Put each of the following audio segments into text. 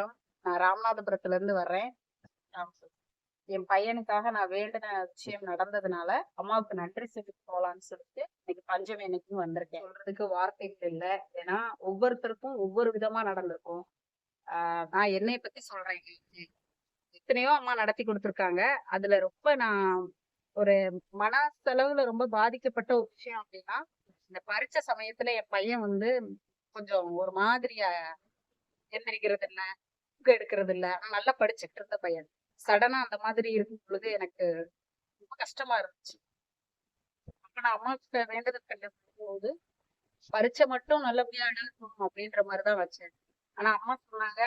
வணக்கம் நான் ராமநாதபுரத்துல இருந்து வர்றேன் என் பையனுக்காக நான் வேண்டின விஷயம் நடந்ததுனால அம்மாவுக்கு நன்றி சொல்லி போகலான்னு சொல்லிட்டு இன்னைக்கு பஞ்சமி அன்னைக்கும் வந்திருக்கேன். சொல்றதுக்கு வார்த்தைகள் இல்லை. ஏன்னா ஒவ்வொருத்தருக்கும் ஒவ்வொரு விதமா நடந்திருக்கும். நான் என்னைய பத்தி சொல்றேன். எத்தனையோ அம்மா நடத்தி கொடுத்துருக்காங்க. அதுல ரொம்ப நான் ஒரு மன செலவுல ரொம்ப பாதிக்கப்பட்ட ஒரு விஷயம் அப்படின்னா இந்த பரிச்ச சமயத்துல என் பையன் வந்து கொஞ்சம் ஒரு மாதிரியா எந்திரிக்கிறது இல்லை மார்க் எடுக்கிறது இல்ல நல்லா படிச்சுட்டு இருந்த பையன் சடனா அந்த மாதிரி இருக்கும் பொழுது எனக்கு ரொம்ப கஷ்டமா இருந்துச்சு. அப்ப நான் அம்மா கிட்ட வேண்டுதல் போது பரீட்சை மட்டும் நல்லபடியா எழுதணும் அப்படின்ற மாதிரிதான் வச்சேன். ஆனா அம்மா சொன்னாங்க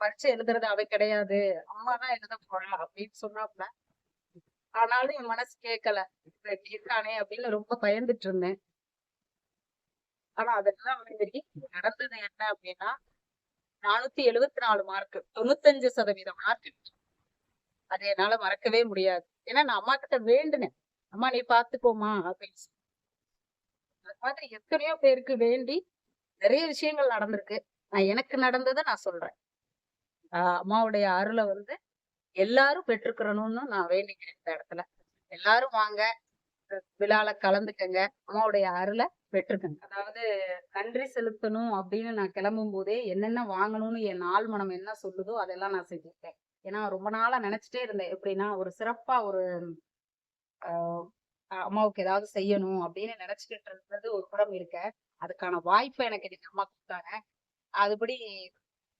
பரீட்சை எழுதுறது அவை கிடையாது. அம்மா தான் எழுத போறா அப்படின்னு சொன்னாப்ல ஆனாலும் என் மனசு கேட்கல இருக்கானே அப்படின்னு ரொம்ப பயந்துட்டு இருந்தேன். ஆனா அதெல்லாம் நடந்தது என்ன? அப்படின்னா நானூத்தி எழுவத்தி நாலு மார்க் தொண்ணூத்தஞ்சு சதவீதம் மார்க் அது என்னால மறக்கவே முடியாது. ஏன்னா நான் அம்மா கிட்ட வேண்டுனேன். அம்மா நீ பாத்துக்கோமா அப்படின்னு அது மாதிரி எத்தனையோ பேருக்கு வேண்டி நிறைய விஷயங்கள் நடந்திருக்கு. நான் எனக்கு நடந்ததை நான் சொல்றேன். அம்மாவுடைய அருளை வந்து எல்லாரும் பெற்றுக்கிறணும்னு நான் வேண்டிக்கிறேன் இந்த இடத்துல. எல்லாரும் வாங்க விழால கலந்துக்கங்க. அம்மாவுடைய அருளை பெற்றிருக்கேன் அதாவது நன்றி செலுத்தணும் அப்படின்னு நான் கிளம்பும் போதே என்னென்ன வாங்கணும்னு என் நாள் மனம் என்ன சொல்லுதோ அதெல்லாம் நான் செஞ்சுருக்கேன் ஏன்னா ரொம்ப நாளா நினைச்சிட்டே இருந்தேன். எப்படின்னா ஒரு சிறப்பா ஒரு அம்மாவுக்கு ஏதாவது செய்யணும் அப்படின்னு நினைச்சுக்கிட்டு இருந்தது ஒரு புறம் இருக்க. அதுக்கான வாய்ப்பை எனக்கு இன்னைக்கு அம்மா கொடுத்தாங்க. அதுபடி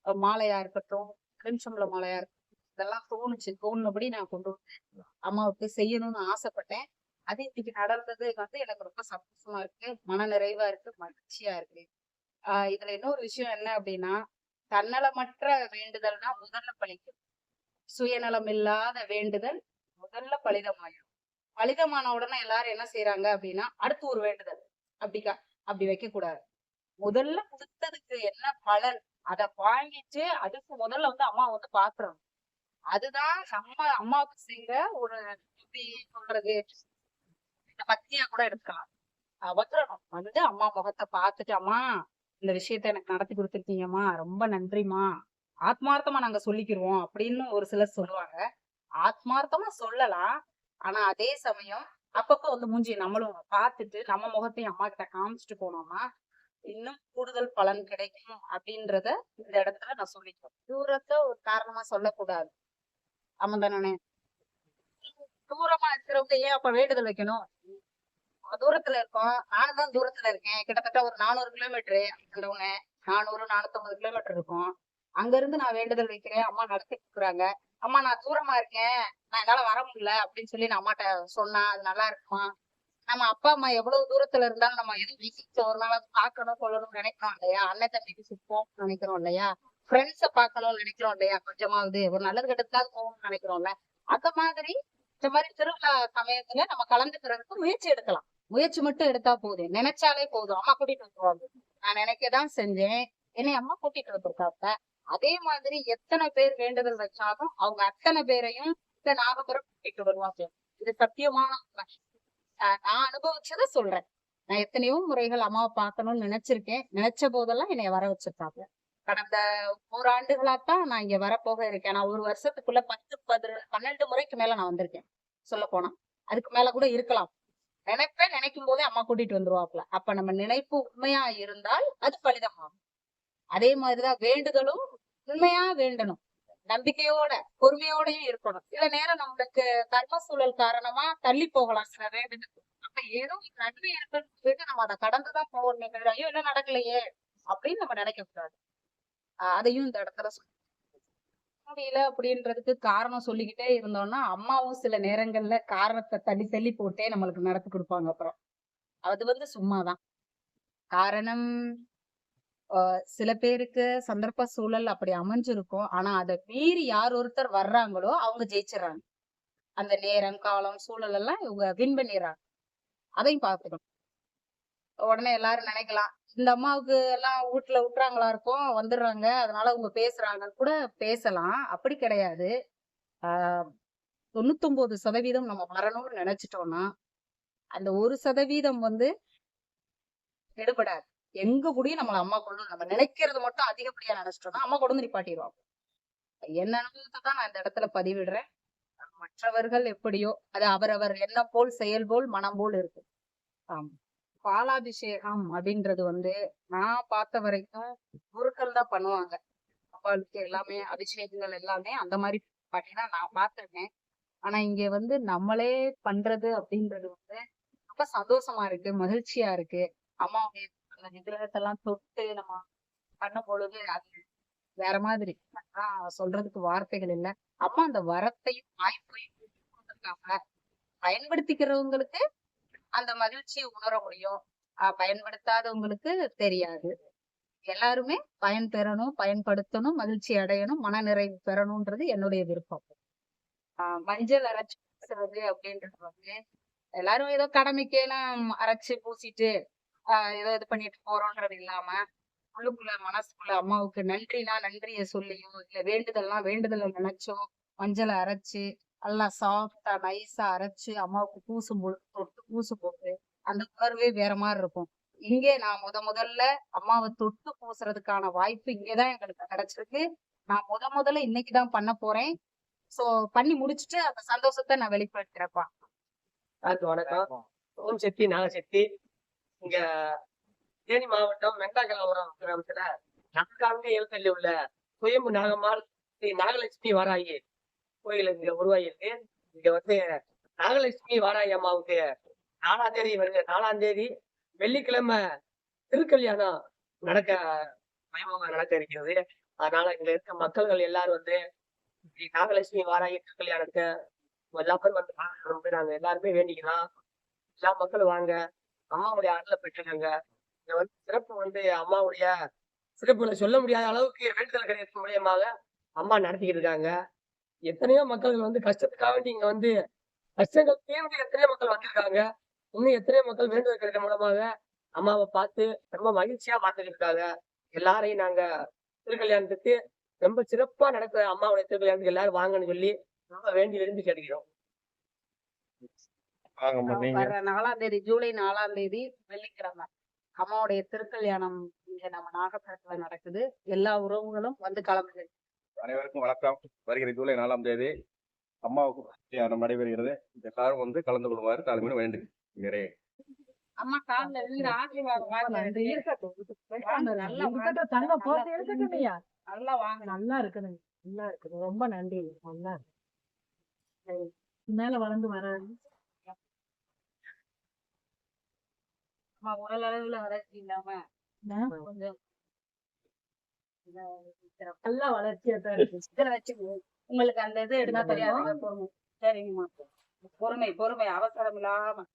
மாலையா இருக்கட்டும் கிரிம்சம்பள மாலையா இருக்கட்டும் இதெல்லாம் தோணுச்சு. தோணுனபடி நான் கொண்டு வந்தேன் அம்மாவுக்கு செய்யணும்னு ஆசைப்பட்டேன். அது இன்னைக்கு நடந்தது வந்து எனக்கு ரொம்ப சந்தோஷமா இருக்கு மன நிறைவா இருக்கு மகிழ்ச்சியா இருக்கு. ஆஹ் இதுல இன்னொரு விஷயம் என்ன அப்படின்னா தன்னலமற்ற வேண்டுதல்னா முதல்ல பழிக்கும். சுயநலம் இல்லாத வேண்டுதல் முதல்ல பலிதமாயிடும் பலிதமான உடனே எல்லாரும் என்ன செய்யறாங்க அப்படின்னா அடுத்து ஒரு வேண்டுதல். அப்படிக்கா அப்படி வைக்க கூடாது முதல்ல கொடுத்ததுக்கு என்ன பலன் அத வாங்கிட்டு அதுக்கு முதல்ல வந்து அம்மா வந்து பாக்குறாங்க. அதுதான் நம்ம அம்மாவுக்கு செய்யற ஒரு எப்படி சொல்றது பக்தியா கூட எடுக்கலாம் அவசரம் வந்து அம்மா முகத்தை பார்த்துட்டு அம்மா இந்த விஷயத்த எனக்கு நடத்தி கொடுத்துருக்கீங்கம்மா. ரொம்ப நன்றிம்மா. ஆத்மார்த்தமா நாங்க சொல்லிக்கிருவோம். அப்படின்னு ஒரு சிலர் சொல்லுவாங்க. ஆத்மார்த்தமா சொல்லலாம். ஆனா அதே சமயம் அப்பப்ப வந்து மூஞ்சி நம்மளும் பார்த்துட்டு நம்ம முகத்தையும் அம்மா கிட்ட காமிச்சிட்டு போனோம்னா இன்னும் கூடுதல் பலன் கிடைக்கும் அப்படின்றத இந்த இடத்துல நான் சொல்லிக்கிறேன். தூரத்தை ஒரு காரணமா சொல்லக்கூடாது. ஆமா தானே? தூரமா இருக்கிறவங்க ஏன் அப்ப வேண்டுதல் வைக்கணும்? தூரத்துல இருக்கோம். நானும் தான் தூரத்துல இருக்கேன். கிட்டத்தட்ட ஒரு நானூறு கிலோமீட்டரு அந்தவங்க நானூறு நானூத்தம்பது கிலோமீட்டர் இருக்கும். அங்க இருந்து நான் வேண்டுதல் வைக்கிறேன். அம்மா நடத்தி கொடுக்குறாங்க. அம்மா நான் தூரமா இருக்கேன். நான் என்னால வர முடியல அப்படின்னு சொல்லி நான் அம்மாட்ட சொன்னா அது நல்லா இருக்குமா? நம்ம அப்பா அம்மா எவ்வளவு தூரத்துல இருந்தாலும் நம்ம எதுவும் விசிச்சு ஒரு நாள் பார்க்கணும் சொல்லணும்னு நினைக்கிறோம் இல்லையா? அண்ணன் தம்பிக்கு சுத்தம் நினைக்கிறோம் இல்லையா? ஃப்ரெண்ட்ஸ பாக்கணும்னு நினைக்கிறோம் இல்லையா? கொஞ்சமாவது ஒரு நல்லது கெட்டதுக்காக போகணும்னு நினைக்கிறோம்ல? அந்த மாதிரி இந்த மாதிரி திருவிழா சமயத்துல நம்ம கலந்துக்கிறதுக்கு முயற்சி எடுக்கலாம். முயற்சி மட்டும் எடுத்தா போதும். நினைச்சாலே போதும். அம்மா கூட்டிட்டு வந்துருவாங்க. நான் நினைக்கதான் செஞ்சேன். என்னை அம்மா கூட்டிட்டு வந்திருக்காங்க. அதே மாதிரி எத்தனை பேர் வேண்டுதல் வச்சாலும் அவங்க அத்தனை பேரையும் இந்த நாகபுரம் கூட்டிட்டு வருவாங்க. இது சத்தியமான நான் அனுபவிச்சத சொல்றேன். நான் எத்தனையோ முறைகள் அம்மாவை பார்க்கணும்னு நினைச்சிருக்கேன். நினைச்ச போதெல்லாம் என்னைய வர வச்சிருக்காங்க. கடந்த ஓராண்டுகளாத்தான் நான் இங்க வரப்போக இருக்கேன். நான் ஒரு வருஷத்துக்குள்ள பத்து பதினெண்டு பன்னெண்டு முறைக்கு மேல நான் வந்திருக்கேன். சொல்ல போனா. அதுக்கு மேல கூட இருக்கலாம். நினைப்பேன் நினைக்கும் போதே அம்மா கூட்டிட்டு வந்துருவாப்ல அப்ப நம்ம நினைப்பு உண்மையா இருந்தால் அது பலிதமாகும். அதே மாதிரிதான் வேண்டுதலும் உண்மையா வேண்டணும். நம்பிக்கையோட பொறுமையோடயும் இருக்கணும். சில நேரம் நம்மளுக்கு கர்ம சூழல் காரணமா தள்ளி போகலாம் சில வேண்டுதல். அப்ப ஏதோ நன்மை இருக்குன்னு சொல்லிட்டு நம்ம அதை கடந்துதான் போகணும். ஐயோ என்ன நடக்கலையே அப்படின்னு நம்ம நினைக்க கூடாது ஆஹ் அதையும் இந்த இடத்துல சொல்லணும். முடியல அப்படின்றதுக்கு காரணம் சொல்லிக்கிட்டே இருந்தோம்னா அம்மாவும் சில நேரங்கள்ல காரணத்தை தள்ளி தள்ளி போட்டே நம்மளுக்கு நடத்தி கொடுப்பாங்க அப்புறம். அது வந்து சும்மாதான். காரணம் ஆஹ் சில பேருக்கு சந்தர்ப்ப சூழல் அப்படி அமைஞ்சிருக்கும். ஆனா அதை மீறி யார் ஒருத்தர் வர்றாங்களோ அவங்க ஜெயிச்சிடறாங்க. அந்த நேரம் காலம் சூழல் எல்லாம் இவங்க வின் பண்ணிடுறாங்க. அதையும் பார்த்துக்கணும். உடனே எல்லாரும் நினைக்கலாம் இந்த அம்மாவுக்கு எல்லாம் வீட்டுல விட்டுறாங்களா இருக்கும் வந்துடுறாங்க. அதனால அவங்க பேசுறாங்கன்னு கூட பேசலாம். அப்படி கிடையாது. ஆஹ் தொண்ணூத்தொன்பது சதவீதம் நம்ம வரணும்னு நினைச்சிட்டோம்னா அந்த ஒரு சதவீதம் வந்து எடுபடாது எங்க கூடயும் நம்மள அம்மா கொண்டு நம்ம நினைக்கிறது மட்டும் அதிகப்படியா நினைச்சிட்டோம்னா அம்மா கொண்டு வந்து நிப்பாட்டிடுவாங்க. என்ன அனுபவத்தை தான் நான் இந்த இடத்துல பதிவிடுறேன். மற்றவர்கள் எப்படியோ அது அவரவர் எண்ணம் போல் செயல் போல் மனம் போல் இருக்கு ஆமா. பாலாபிஷேகம் அப்படின்றது வந்து நான் பார்த்த வரைக்கும் குருக்கள் தான் பண்ணுவாங்க. அப்பாளுக்கு எல்லாமே அபிஷேகங்கள் எல்லாமே அந்த மாதிரி பாத்தீங்கன்னா நான் பார்த்திருக்கேன். ஆனா இங்க வந்து நம்மளே பண்றது அப்படின்றது வந்து ரொம்ப சந்தோஷமா இருக்கு மகிழ்ச்சியா இருக்கு. அம்மாவுடைய அந்த விக்கிரகத்தெல்லாம் தொட்டு நம்ம பண்ணும் பொழுது அது வேற மாதிரி. சொல்றதுக்கு வார்த்தைகள் இல்ல. அம்மா அந்த வரத்தையும் வாய்ப்பையும் கொடுத்திருக்காங்க. பயன்படுத்திக்கிறவங்களுக்கு அந்த மகிழ்ச்சியை உணர முடியும். பயன்படுத்தாதவங்களுக்கு தெரியாது. எல்லாருமே பயன் பெறணும் பயன்படுத்தணும் மகிழ்ச்சி அடையணும் மனநிறைவு பெறணும்ன்றது என்னுடைய விருப்பம். ஆஹ் மஞ்சள் அரைச்சு பூசுறது அப்படின்றது வந்து எல்லாரும் ஏதோ கடமைக்கெல்லாம் அரைச்சு பூசிட்டு ஆஹ் ஏதோ இது பண்ணிட்டு போறோன்றது இல்லாம உள்ளுக்குள்ள மனசுக்குள்ள அம்மாவுக்கு நன்றினா நன்றிய சொல்லியோ இல்ல வேண்டுதல்னா வேண்டுதலை நினைச்சோ மஞ்சளை அரைச்சு நல்லா சாஃப்டா நைஸா அரைச்சு அம்மாவுக்கு பூசும் பொழுது தொட்டு பூசு போட்டு அந்த உணர்வே வேற மாதிரி இருக்கும். இங்கே நான் முத முதல்ல அம்மாவை தொட்டு பூசுறதுக்கான வாய்ப்பு இங்கதான் எங்களுக்கு கிடைச்சிருக்கு. நான் முத முதல்ல இன்னைக்குதான் பண்ண போறேன். சோ பண்ணி முடிச்சுட்டு அந்த சந்தோஷத்தை நான் வெளிப்படுத்துறேன்ப்பா எல்லாருக்கும் வணக்கம். ஓம் சக்தி நாகசக்தி இங்க தேனி மாவட்டம் வெங்காகலபுரம் கிராமத்துல நான்காண்டு எழுத்தள்ளி உள்ள சுயம்பு நாகம்மாள் ஸ்ரீ நாகலட்சுமி வாராயி கோயில் இங்க உருவாகியிருக்கு. இங்க வந்து நாகலட்சுமி வாராயி அம்மாவுக்கு நாலாம் தேதி வருங்க நாலாம் தேதி வெள்ளிக்கிழமை திருக்கல்யாணம் நடக்க வைபவம் நடக்க இருக்கிறது. அதனால இங்க இருக்க மக்கள்கள் எல்லாரும் வந்து நாகலட்சுமி வாராயி திருக்கல்யாணத்தை எல்லா பேரும் வந்து பார்க்கணும்னு நாங்க எல்லாருமே வேண்டிக்கலாம் எல்லா மக்களும் வாங்க. அம்மாவுடைய அருளை பெற்றுக்கங்க. இங்க வந்து சிறப்பு வந்து அம்மாவுடைய சிறப்புகளை சொல்ல முடியாத அளவுக்கு வேண்டுதல் கிடையாது மூலியமாக அம்மா நடத்திக்கிட்டு இருக்காங்க. எத்தனையோ மக்கள் வந்து கஷ்டத்துக்காக வேண்டி இங்க வந்து கஷ்டங்கள் தீர்ந்து எத்தனையோ மக்கள் வந்திருக்காங்க. இன்னும் எத்தனையோ மக்கள் வேண்டுதல் கிடைக்கிற மூலமாக அம்மாவை பார்த்து ரொம்ப மகிழ்ச்சியா பார்த்துக்கிட்டு இருக்காங்க எல்லாரையும் நாங்க திருக்கல்யாணத்துக்கு ரொம்ப சிறப்பா நடக்கிற அம்மாவுடைய திருக்கல்யாணத்துக்கு எல்லாரும் வாங்கன்னு சொல்லி ரொம்ப வேண்டி விரும்பி கேட்கிறோம் வாங்கம்மா நீங்க. வர்ற நாலாம் தேதி ஜூலை நாலாம் தேதி வெள்ளிக்கிழமை. அம்மாவுடைய திருக்கல்யாணம் இங்க நம்ம நாகப்பட்டினத்துல நடக்குது. எல்லா உறவுகளும் வந்து கலந்து அனைவருக்கும் வணக்கம். வருகிற ஜூலை நாலாம் தேதி அம்மாவுக்கு நடைபெறுகிறது. எல்லாரும் வந்து கலந்து கொள்வாரு. தலைமையில் வேண்டு நிறைய அம்மா காலில் விழுந்து ஆசீர்வாதம் வாங்க வாங்க, நல்லா வாங்க. நல்லா வாங்க. நல்லா இருக்குது நல்லா இருக்குது ரொம்ப நன்றி நல்லா. மேல வளர்ந்து வர உடல் அளவுல வளர்ச்சி இல்லாம கொஞ்சம் நல்லா வளர்ச்சியா தான் இருக்கு. இதுல வச்சு உங்களுக்கு அந்த இது எடுத்தா தெரியாதுங்க பொறுமை சரிங்கம்மா. பொறுமை பொறுமை. அவசரம் இல்லாம.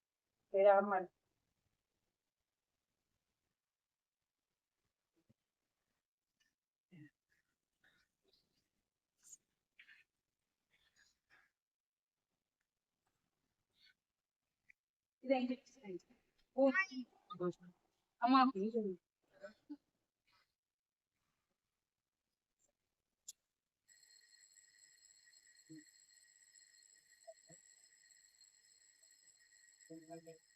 இதை இங்க வச்சுருங்க. ஓ, அம்மா. like it.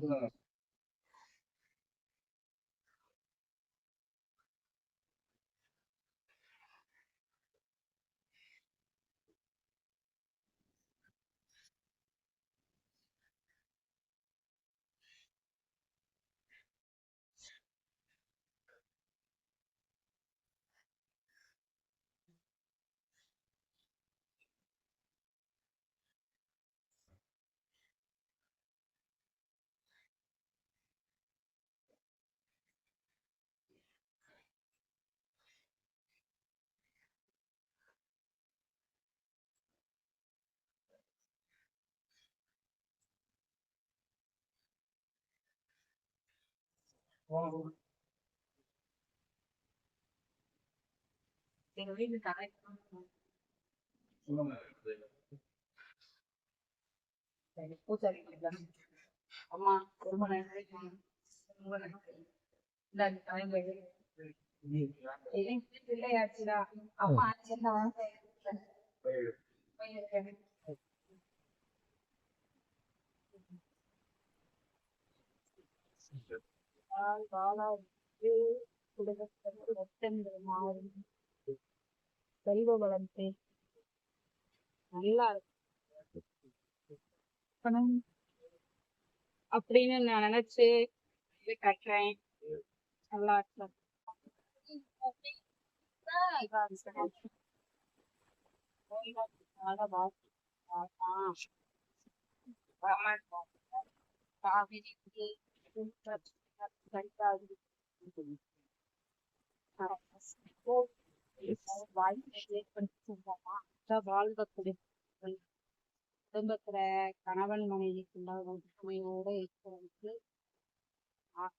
Konuda da எங்க வீட்டு தலை பூசாரி அம்மா ரொம்ப நன்றி ரொம்ப நன்றி பிள்ளையாச்சுடா அம்மா சின்ன வாழ் வாழாது குடும்பத்திற்கு ஒத்தென்று மாறும். செல்வ வளர்த்து நல்லா இருக்கும் அப்படின்னு நான் நினைச்சு இது கட்டுறேன். நல்லா இருக்கும் காவிரி குடும்பத்துல கணவன் மனைவிக்குள்ள ஒற்றுமையோட இருக்கிறதுக்கு ஆ-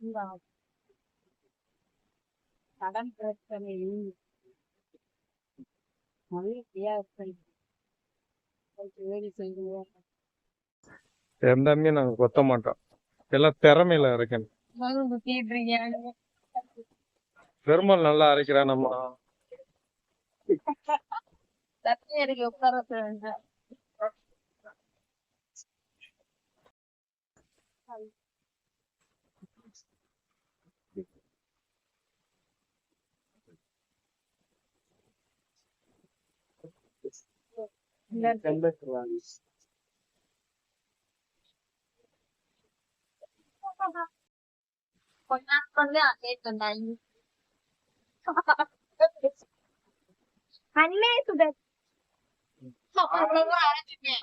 இந்த கடன் பிரச்சனையும் எந்தமே நாங்க கொத்த மாட்டோம். எல்லாம் திறமையில இருக்கணும் பெருமாள் நல்லா அரைக்கிறா நம்ம こんなことではデート。アニメートです。そう、こまあれでね。